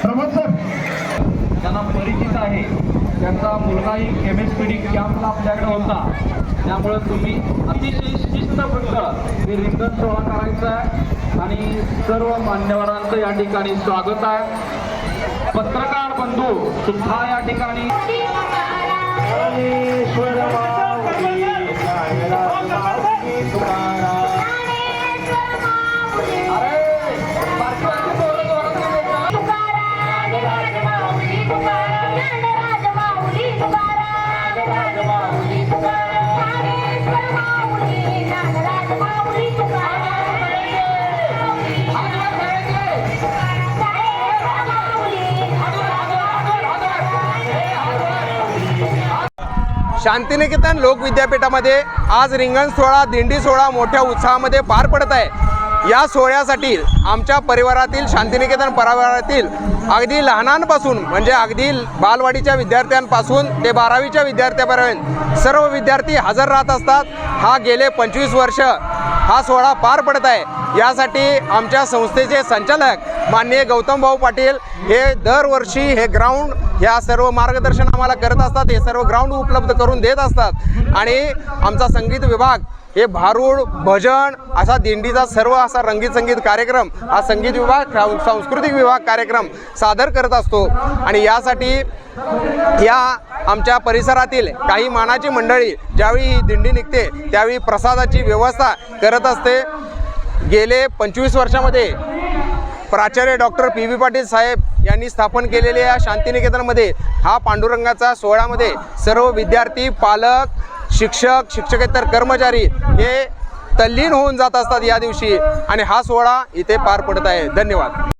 Pramod sir. त्यांना परिचित आहे त्यांचा मुलगाही केमिस्ट्री कॅम्पला आपल्याकडे होता. त्यामुळे तुम्ही अतिशय शिस्तबद्ध ते रिंगण सोहळा करायचा आहे आणि सर्व मान्यवरांचं या ठिकाणी स्वागत आहे. पत्रकार बंधू सुद्धा या ठिकाणी शांतिनिकेतन लोक विद्यापीठामध्ये आज रिंगण सोहळा दिंडी सोहळा मोठ्या उत्साहामध्ये पार पडत आहे. या सोहळ्यासाठी आमच्या परिवारातील शांतिनिकेतन परिवारातील अगदी लहानांपासून म्हणजे अगदी बालवाडीच्या विद्यार्थ्यांपासून ते बारावीच्या विद्यार्थ्यापर्यंत सर्व विद्यार्थी हजर राहत असतात. हा गेले पंचवीस वर्ष हा सोहळा पार पडत आहे. यासाठी आमच्या संस्थेचे संचालक माननीय गौतम भाऊ पाटील हे दरवर्षी हे ग्राउंड या सर्व मार्गदर्शन आम्हाला करत असतात हे सर्व ग्राउंड उपलब्ध करून देत असतात. आणि आमचा संगीत विभाग हे भारूड भजन असा दिंडीचा सर्व असा रंगीत संगीत कार्यक्रम हा संगीत विभाग सांस्कृतिक विभाग कार्यक्रम सादर करत असतो. आणि यासाठी या आमच्या परिसरातील काही मानाची मंडळी ज्यावेळी ही दिंडी निघते त्यावेळी प्रसादाची व्यवस्था करत असते. गेले पंचवीस वर्षामध्ये प्राचार्य डॉक्टर पी व्ही पाटील साहेब यांनी स्थापन केलेल्या या शांतिनिकेतनमध्ये हा पांडुरंगाचा सोहळामध्ये सर्व विद्यार्थी पालक शिक्षक शिक्षकेतर कर्मचारी हे तल्लीन होऊन जात असतात या दिवशी. आणि हा सोहळा इथे पार पडत आहे. धन्यवाद.